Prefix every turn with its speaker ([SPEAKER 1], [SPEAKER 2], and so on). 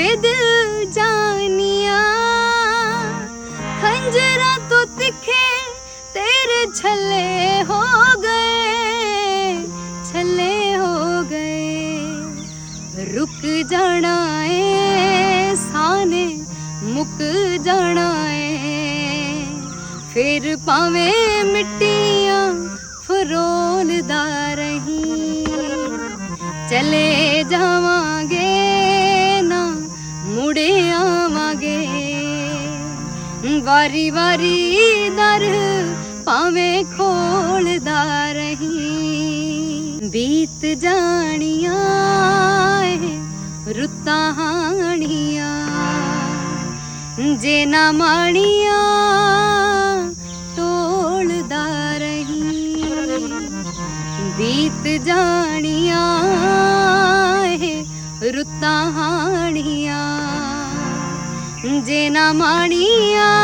[SPEAKER 1] ਵੇ ਦਿਲ ਜਾਨੀਆਂ। ਤਿੱਖੇ ਤੇਰੇ ਛੱਲੇ ਹੋ ਗਏ, ਛੱਲੇ ਹੋ ਗਏ। ਰੁਕ ਜਾਣਾ ਏ, ਸਾਨੇ ਮੁੱਕ ਜਾਣਾ ਏ। ਫਿਰ ਪਾਵੇਂ ਮਿੱਟੀਆਂ ਫਰੋਲਦਾ ਰਹੀ, ਚਲੇ ਜਾਵਾਂ ਆਵਾਂਗੇ। ਵਾਰੀ ਵਾਰੀ ਦਰ ਭਾਵੇਂ ਖੋਲਦਾ ਰਹੀ। ਬੀਤ ਜਾਣੀਆਂ ਰੁੱਤਾਂ ਹਾਣੀਆਂ। ਜੇ ਨਾ ਮਾਣੀਆਂ ਟੋਲਦਾ ਰਹੀ। ਬੀਤ ਜਾਣੀਆਂ ਰੁੱਤਾਂ ਹਾਣੀਆਂ ਜੇ ਨਾ ਮਾਣੀਆਂ